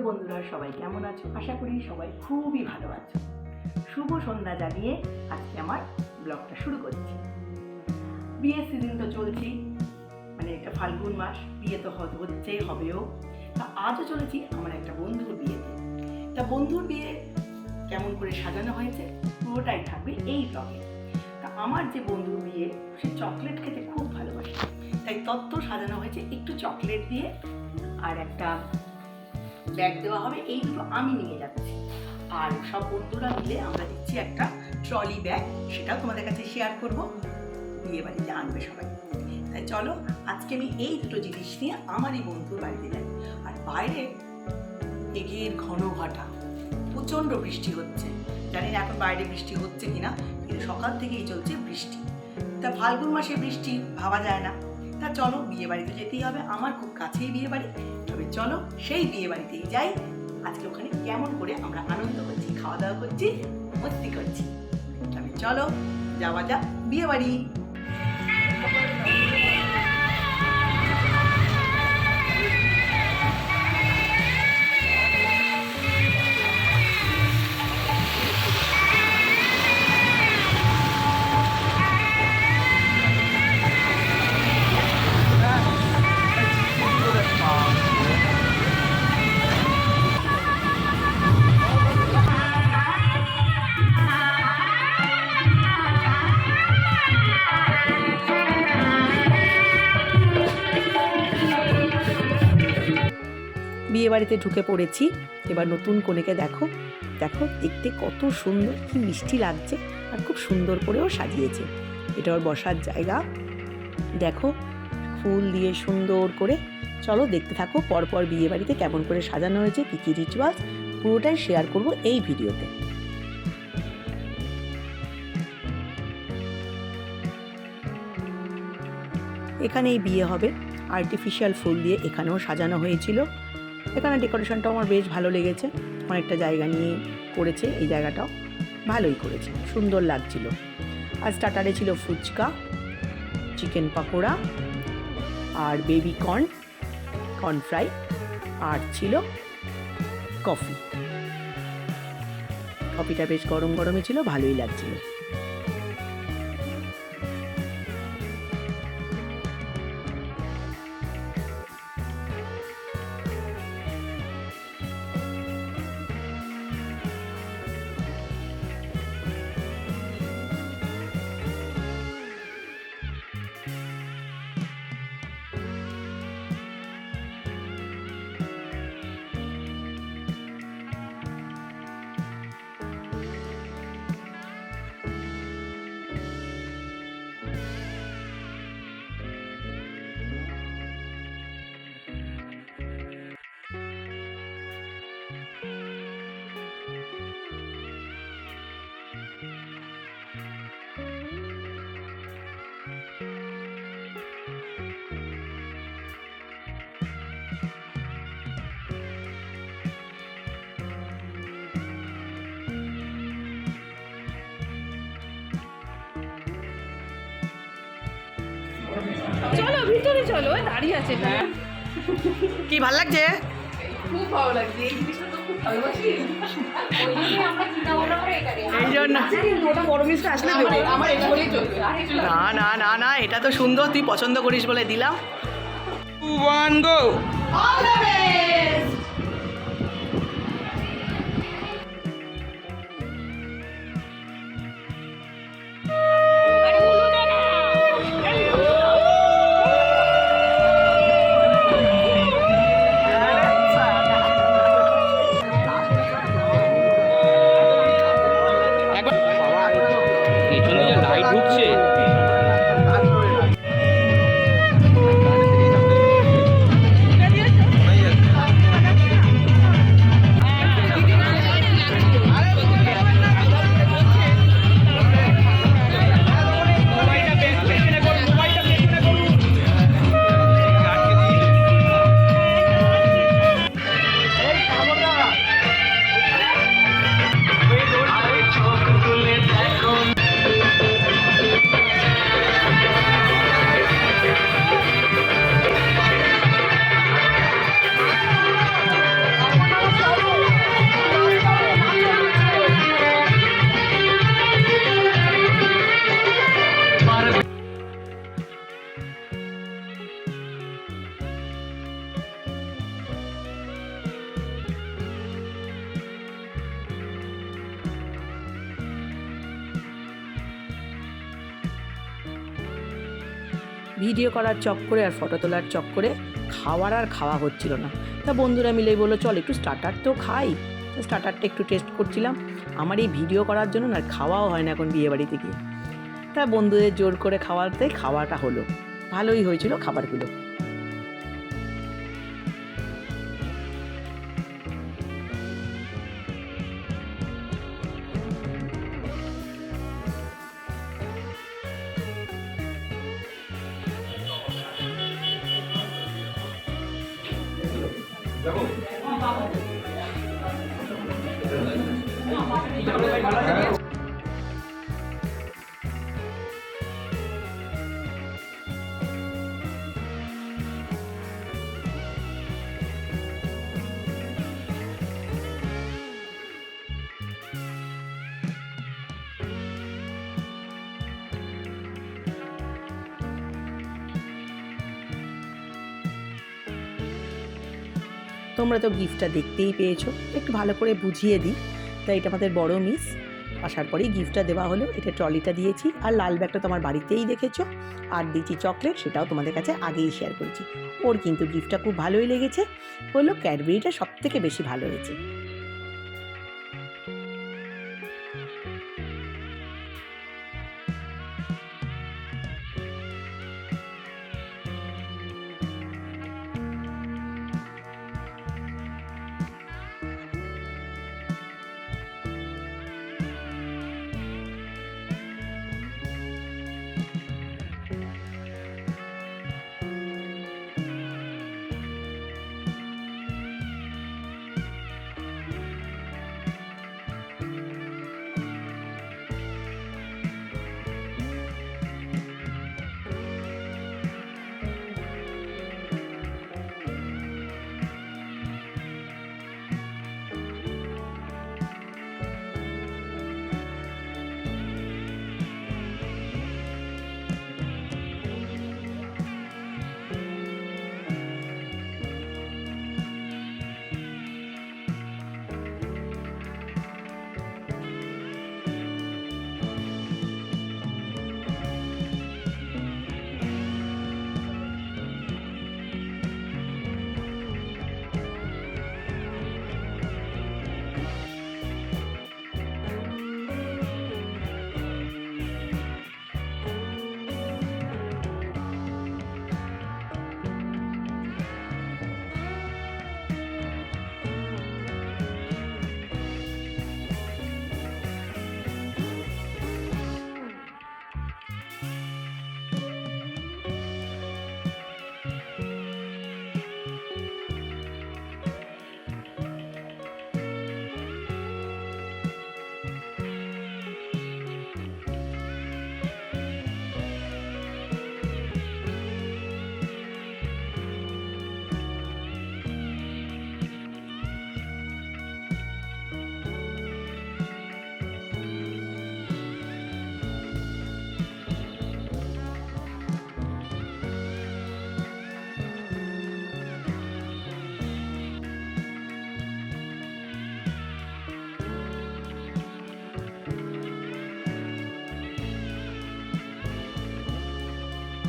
Hello বন্ধুরা, সবাই কেমন আছো? আশা করি সবাই খুবই ভালো আছো। শুভ সন্ধ্যা জানিয়ে আজকে আমার ব্লগটা শুরু করছি। বিয়ের সিজন তো চলছেই মানে এটা ফাল্গুন মাস, বিয়ে তো হ- হচ্ছেই হবেও। তা আজও চলেছি আমার একটা বন্ধুর বিয়েতে। তা বন্ধুর বিয়ে কেমন করে সাজানো হয়েছে, পুরোটাই থাকবে এই ব্লগে তা আমার যে বন্ধুর বিয়ে, সে চকলেট খেতে খুব ভালোবাসে। তাই তত্ত্ব সাজানো হয়েছে একটু চকলেট দিয়ে, আর একটা ব্যাগ দেওয়া হবে, এই দুটো আমি নিয়ে যাচ্ছি। আর সব বন্ধুরা মিলে আমরা দিচ্ছি একটা ট্রলি ব্যাগ সেটাও তোমাদের কাছে শেয়ার করব। বিয়ে বাড়িতে আনবে সবাই। তাই চলো, আজকে আমি এই দুটো জিনিস নিয়ে আমারই বন্ধুর বাড়িতে যাই। আর বাইরে মেঘের ঘন ঘটা প্রচণ্ড বৃষ্টি হচ্ছে। জানি না এখন বাইরে বৃষ্টি হচ্ছে কিনা, কিন্তু সকাল থেকেই চলছে বৃষ্টি। তা ফাল্গুন মাসে বৃষ্টি ভাবা যায় না। তা চলো, বিয়ে বাড়িতে যেতেই হবে। আমার খুব কাছেই বিয়ে বাড়ি। চলো সেই বিয়ে বাড়িতেই যাই। আজকে ওখানে কেমন করে আমরা আনন্দ করছি খাওয়া দাওয়া করছি, মস্তি করছি। তবে চলো, যাওয়া যাক বিয়ে বাড়ি বিয়ে বাড়িতে ঢুকে পড়েছি। এবার নতুন কনেকে দেখো। দেখো, দেখতে কত সুন্দর, কি মিষ্টি লাগছে আর খুব সুন্দর করেও সাজিয়েছে। এটা ওর বসার জায়গা। দেখো, ফুল দিয়ে সুন্দর করে। চলো দেখতে থাকো পরপর বিয়ে বাড়িতে কেমন করে সাজানো হয়েছে, কী কী রিচুয়ালস পুরোটাই শেয়ার করব এই ভিডিওতে। এখানেই বিয়ে হবে। আর্টিফিশিয়াল ফুল দিয়ে এখানেও সাজানো হয়েছিল। এখানে ডেকোরেশনটাও আমার বেশ ভালো লেগেছে। অনেকটা জায়গা নিয়ে করেছে, এই জায়গাটাও ভালোই করেছে, সুন্দর লাগছিল। আর স্টার্টারে ছিল ফুচকা, চিকেন পাকোড়া আর বেবি কর্ন কর্ন ফ্রাই আর ছিল কফি। কফিটা বেশ গরম গরমই ছিল, ভালোই লাগছিল। চলো ভিতরে চলো দাঁড়িয়ে আছে কি ভালো লাগছে? খুব ভালো লাগছে এই জিনিসটা তো খুব ভালোবাসি জন্য। ওটা বড় মিষ্টি আসলে দেবো লাগবে না। না না না এটা তো সুন্দর তুই পছন্দ করিস বলে দিলাম। ওয়ান গো একবার ভিডিও করার চক্করে আর ফটো তোলার চক্করে খাওয়ার আর খাওয়া হচ্ছিল না। তা বন্ধুরা মিলেই বলল, চল একটু স্টার্টার তো খাই। স্টার্টারটা একটু টেস্ট করছিলাম। আমার এই ভিডিও করার জন্য না খাওয়াও হয় না এখন বিয়েবাড়িতে গিয়ে তা বন্ধুদের জোর করে খাওয়াতে খাওয়াটা হলো। ভালোই হয়েছিল খাবারগুলো। দেখো। তোমরা তো গিফটটা দেখতেই পেয়েছ। একটু ভালো করে বুঝিয়ে দিই। তাই এটা আমাদের বড় মিস আসার পরেই গিফটটা দেওয়া হলো। এটা ট্রলিটা দিয়েছি। আর লাল ব্যাগটা তোমার বাড়িতেই দেখেছ। আর দিয়েছি চকলেট সেটাও তোমাদের কাছে আগেই শেয়ার করেছি। ওর কিন্তু গিফটটা খুব ভালোই লেগেছে। বলল ক্যাডবেরিটা সব থেকে বেশি ভালো হয়েছে।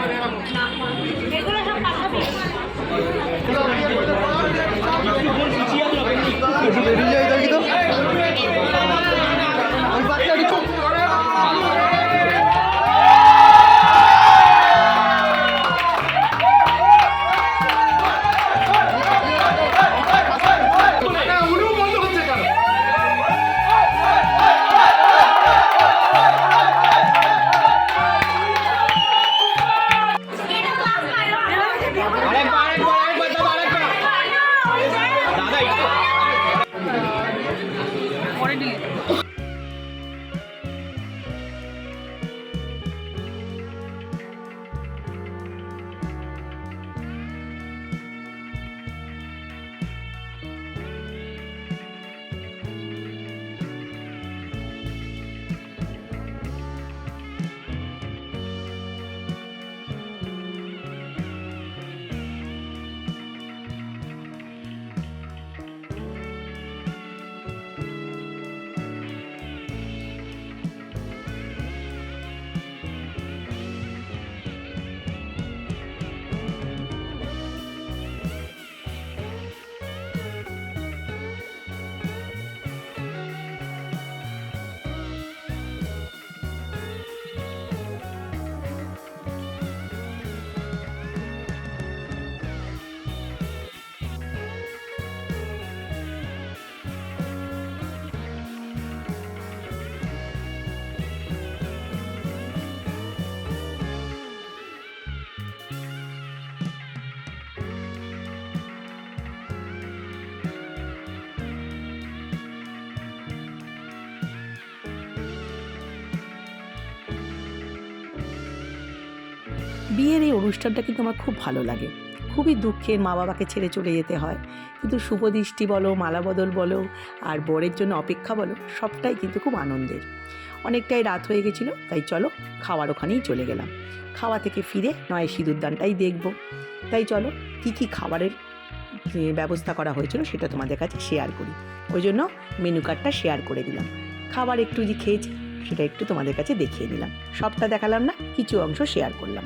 আরেকবার বিয়ের এই অনুষ্ঠানটা কিন্তু আমার খুব ভালো লাগে। খুবই দুঃখের মা বাবাকে ছেড়ে চলে যেতে হয়। কিন্তু শুভদৃষ্টি বলো, মালা বদল বলো, আর বরের জন্য অপেক্ষা বলো, সবটাই কিন্তু খুব আনন্দের। অনেকটাই রাত হয়ে গেছিল, তাই চলো, খাওয়ার ওখানেই চলে গেলাম। খাওয়া থেকে ফিরে নয় সিঁদুরদানটাই দেখব। তাই চলো, কী কী খাবারের ব্যবস্থা করা হয়েছিল সেটা তোমাদের কাছে শেয়ার করি। ওই জন্য মেনু কার্ডটা শেয়ার করে দিলাম। খাবার একটু যে খেয়েছি, সেটা একটু তোমাদের কাছে দেখিয়ে দিলাম। সবটা দেখালাম না, কিছু অংশ শেয়ার করলাম।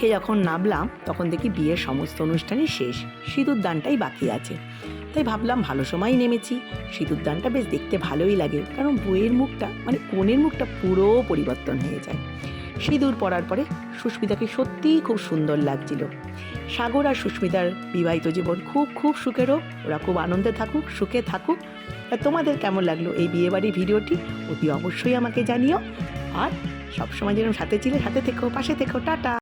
খাবার যখন নামলাম, তখন দেখি বিয়ের সমস্ত অনুষ্ঠানই শেষ। সিঁদুর দানটাই বাকি আছে। তাই ভাবলাম ভালো সময় নেমেছি। সিঁদুর দানটা বেশ দেখতে ভালোই লাগে, কারণ বইয়ের মুখটা মানে কনের মুখটা পুরো পরিবর্তন হয়ে যায়। সিঁদুর পরার পরে সুস্মিতাকে সত্যিই খুব সুন্দর লাগছিল। সাগর আর সুস্মিতার বিবাহিত জীবন খুব খুব সুখেরও। ওরা খুব আনন্দে থাকুক, সুখে থাকুক। তা তোমাদের কেমন লাগল এই বিয়েবাড়ির ভিডিওটি? অতি অবশ্যই আমাকে জানিও। আর সবসময় যেরকম সাথে ছিলে, সাথে থেকো, পাশে থেকো, টাটা।